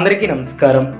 అందరికీ నమస్కారం.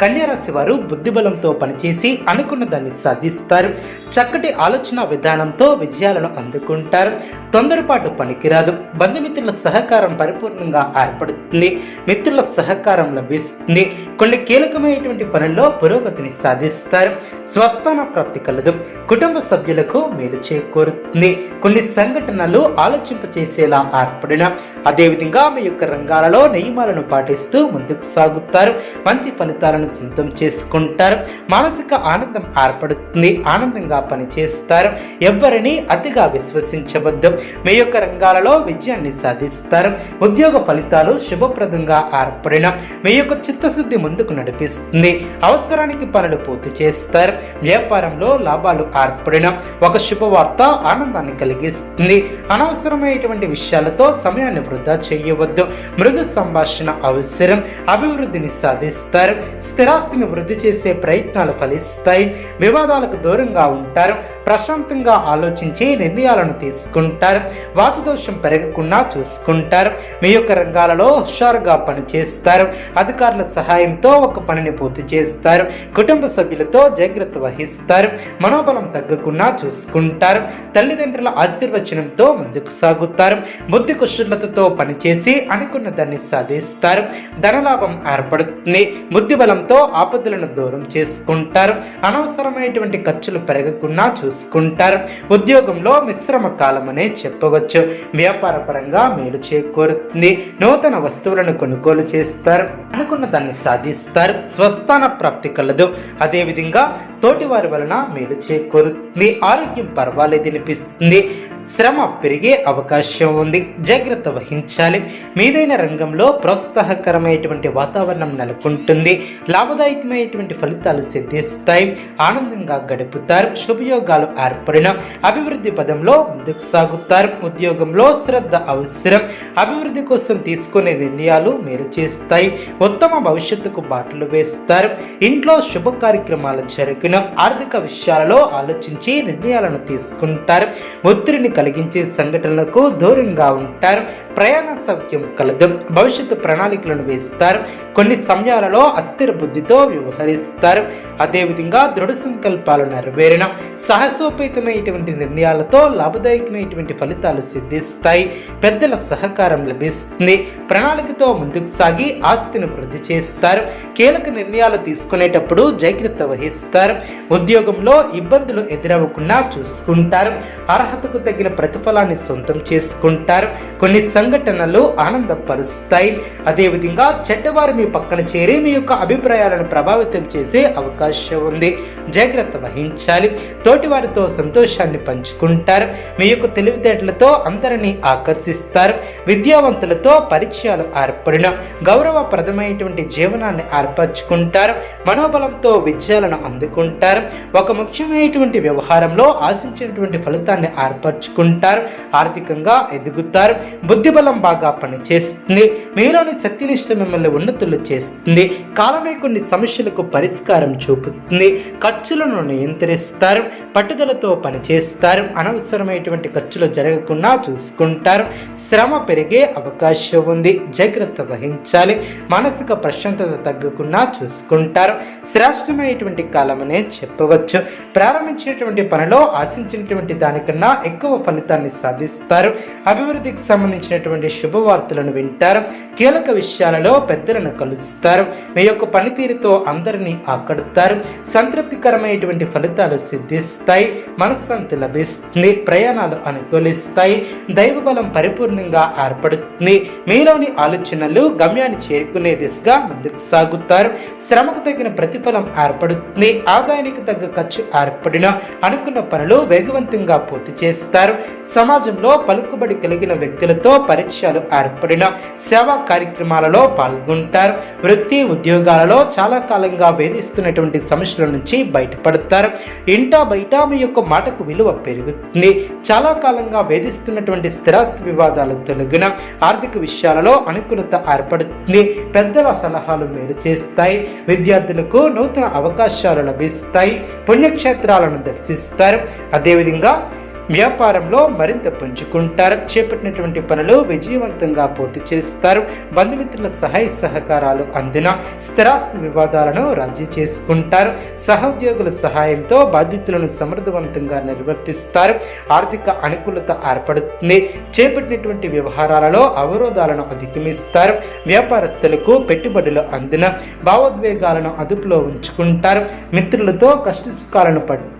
కన్యారాశి వారు బుద్ధిబలంతో పనిచేసి అనుకున్న దాన్ని సాధిస్తారు. చక్కటి ఆలోచన విధానంతో విజయాలను అందుకుంటారు. తొందరపాటు పనికిరాదు. బంధుమిత్రుల సహకారం పరిపూర్ణంగా ఏర్పడుతుంది. మిత్రుల సహకారం లభిస్తుంది. కొన్ని కీలకమైనటువంటి పనుల్లో పురోగతిని సాధిస్తారు. స్వస్థాన ప్రాప్తి కలదు. కుటుంబ సభ్యులకు మేలు చేకూరుతుంది. కొన్ని సంఘటనలు ఆలోచింపచేసేలా ఏర్పడిన అదేవిధంగా మీ యొక్క రంగాలలో నియమాలను పాటిస్తూ ముందుకు సాగుతారు. మంచి ఫలితాలను సొంతం చేసుకుంటారు. మానసిక ఆనందం ఏర్పడుతుంది. ఆనందంగా పనిచేస్తారు. ఎవరిని అతిగా విశ్వసించవద్దు. మీ యొక్క రంగాలలో విజయాన్ని సాధిస్తారు. ఉద్యోగ ఫలితాలు శుభప్రదంగా ఏర్పడిన మీ యొక్క చిత్తశుద్ధి ముందుకు నడిపిస్తుంది. అవసరానికి పనులు పూర్తి చేస్తారు. వ్యాపారంలో లాభాలు ఏర్పడిన ఒక శుభవార్త ఆనందాన్ని కలిగిస్తుంది. అనవసరమైనటువంటి విషయాలతో సమయాన్ని వృధా చేయవద్దు. మృదు సంభాషణ అవసరం. అభివృద్ధిని సాధిస్తారు. స్థిరాస్తిని వృద్ధి చేసే ప్రయత్నాలు ఫలిస్తాయి. వివాదాలకు దూరంగా ఉంటారు. ప్రశాంతంగా ఆలోచించి నిర్ణయాలను తీసుకుంటారు. వాతదోషం పెరగకుండా చూసుకుంటారు. మీ యొక్క రంగాలలో హుషారుగా పనిచేస్తారు. అధికారుల సహాయంతో ఒక పనిని పూర్తి చేస్తారు. కుటుంబ సభ్యులతో జాగ్రత్త వహిస్తారు. మనోబలం తగ్గకుండా చూసుకుంటారు. తల్లిదండ్రుల ఆశీర్వచనంతో ముందుకు సాగుతారు. బుద్ధి కుశలతతో పనిచేసి అనుకున్న దాన్ని సాధిస్తారు. ధనలాభం ఏర్పడుతుంది. బుద్ధి బలంతో ఆపదలను దూరం చేసుకుంటారు. అనవసరమైనటువంటి ఖర్చులు పెరగకుండా చూసుకుంటారు. ఉద్యోగంలో మిశ్రమ కాలం అనే చెప్పవచ్చు. వ్యాపార పరంగా మేలు చేకూరుతుంది. నూతన వస్తువులను కొనుగోలు చేస్తారు. అనుకున్న దాన్ని సాధిస్తారు. స్వస్థాన ప్రాప్తి కలదు. అదేవిధంగా తోటివారి వలన మేలు చేకూరుతుంది. ఆరోగ్యం పర్వాలేదు అనిపిస్తుంది. శ్రమ పెరిగే అవకాశం ఉంది. జాగ్రత్త వహించాలి. మీదైన రంగంలో ప్రోత్సాహకరమైనటువంటి వాతావరణం నెలకొంటుంది. లాభదాయకమైనటువంటి ఫలితాలు సిద్ధిస్తాయి. ఆనందంగా గడుపుతారు. శుభయోగాలు ఏర్పడిన అభివృద్ధి పదంలో ముందుకు సాగుతారు. ఉద్యోగంలో శ్రద్ధ అవసరం. అభివృద్ధి కోసం తీసుకునే నిర్ణయాలు మేలు చేస్తాయి. ఉత్తమ భవిష్యత్తుకు బాటలు వేస్తారు. ఇంట్లో శుభ కార్యక్రమాలు జరిగిన ఆర్థిక విషయాలలో ఆలోచించి నిర్ణయాలను తీసుకుంటారు. ఒత్తిడిని కలిగించే సంఘటనలకు దూరంగా ఉంటారు. ప్రయాణ సౌఖ్యం కలదు. భవిష్యత్తు ప్రణాళికలను వేస్తారు. కొన్ని సమయాలలో అస్థిర బుద్ధితో వ్యవహరిస్తారు. అదేవిధంగా దృఢ సంకల్పాలు నెరవేరిన సాహసోపేతమైనటువంటి నిర్ణయాలతో లాభదాయకమైనటువంటి ఫలితాలు సిద్ధిస్తాయి. పెద్దల సహకారం లభిస్తుంది. ప్రణాళికతో ముందుకు సాగి ఆస్తిని వృద్ధి చేస్తారు. కీలక నిర్ణయాలు తీసుకునేటప్పుడు జాగ్రత్త వహిస్తారు. ఉద్యోగంలో ఇబ్బందులు ఎదురవ్వకుండా చూసుకుంటారు. అర్హతకు తగిన ప్రతిఫలాన్ని సొంతం చేసుకుంటారు. కొన్ని సంఘటనలు ఆనందపరుస్తాయి. అదేవిధంగా చెడ్డవారు మీ పక్కన చేరి మీ యొక్క అభిప్రాయాలను ప్రభావితం చేసే అవకాశం ఉంది. జాగ్రత్త వహించాలి. తోటివారితో సంతోషాన్ని పంచుకుంటారు. మీ యొక్క తెలివితేటలతో అందరినీ ఆకర్షిస్తారు. విద్యావంతులతో పరిచయాలు ఏర్పడిన గౌరవప్రదమైనటువంటి జీవనాన్ని ఏర్పరచుకుంటారు. మనోబలంతో విజయాలను అందుకుంటారు. ఒక ముఖ్యమైనటువంటి వ్యవహారంలో ఆశించినటువంటి ఫలితాన్ని ఏర్పరచు ఏర్పరచుకుంటారు ఆర్థికంగా ఎదుగుతారు బుద్ధిబలం బాగా పనిచేస్తుంది మీలోని శక్తినిష్ట మిమ్మల్ని ఉన్నతులు చేస్తుంది కాలమే కొన్ని సమస్యలకు పరిష్కారం చూపుతుంది ఖర్చులను నియంత్రిస్తారు పట్టుదలతో పనిచేస్తారు అనవసరమైనటువంటి ఖర్చులు జరగకుండా చూసుకుంటారు శ్రమ పెరిగే అవకాశం ఉంది జాగ్రత్త వహించాలి మానసిక ప్రశాంతత తగ్గకుండా చూసుకుంటారు శ్రేష్టమైనటువంటి కాలమనే చెప్పవచ్చు ప్రారంభించినటువంటి పనిలో ఆశించినటువంటి దానికన్నా ఎక్కువ ఫలితాన్ని సాధిస్తారు. అభివృద్ధికి సంబంధించినటువంటి శుభవార్తలను వింటారు. కీలక విషయాలలో పెద్దలను కలుస్తారు. మీ యొక్క పనితీరుతో అందరినీ ఆకడుతారు. సంతృప్తికరమైనటువంటి ఫలితాలు సిద్ధిస్తాయి. మనశ్శాంతి లభిస్తుంది. ప్రయాణాలు అనుకూలిస్తాయి. దైవ బలం పరిపూర్ణంగా ఏర్పడుతుంది. మీలోని ఆలోచనలు గమ్యాన్ని చేరుకునే దిశగా ముందుకు సాగుతారు. శ్రమకు తగిన ప్రతిఫలం ఏర్పడుతుంది. ఆదాయానికి తగ్గ ఖర్చు ఏర్పడిన అనుకున్న పనులు వేగవంతంగా పూర్తి చేస్తారు. సమాజంలో పలుకుబడి కలిగిన వ్యక్తులతో పరిచయాలు ఏర్పడిన సేవా కార్యక్రమాలలో పాల్గొంటారు. వృత్తి ఉద్యోగాలలో చాలా కాలంగా వేధిస్తున్నటువంటి సమస్యల నుంచి బయటపడతారు. ఇంటా బయట మీ యొక్క మాటకు విలువ పెరుగుతుంది. చాలా కాలంగా వేధిస్తున్నటువంటి స్థిరాస్తి వివాదాలు తొలగిన ఆర్థిక విషయాలలో అనుకూలత ఏర్పడుతుంది. పెద్దల సలహాలు మేలు చేస్తాయి. విద్యార్థులకు నూతన అవకాశాలు లభిస్తాయి. పుణ్యక్షేత్రాలను దర్శిస్తారు. అదేవిధంగా వ్యాపారంలో మరింత పుంజుకుంటారు చేపట్టినటువంటి పనులు విజయవంతంగా పూర్తి చేస్తారు. బంధుమిత్రుల సహాయ సహకారాలు అందిన స్థిరాస్తి వివాదాలను రాజీ చేసుకుంటారు. సహోద్యోగుల సహాయంతో బాధ్యతలను సమర్థవంతంగా నిర్వర్తిస్తారు. ఆర్థిక అనుకూలత ఏర్పడుతుంది. చేపట్టినటువంటి వ్యవహారాలలో అవరోధాలను అధిగమిస్తారు. వ్యాపారస్తులకు పెట్టుబడులు అందిన భావోద్వేగాలను అదుపులో ఉంచుకుంటారు. మిత్రులతో కష్టసుఖాలను పడు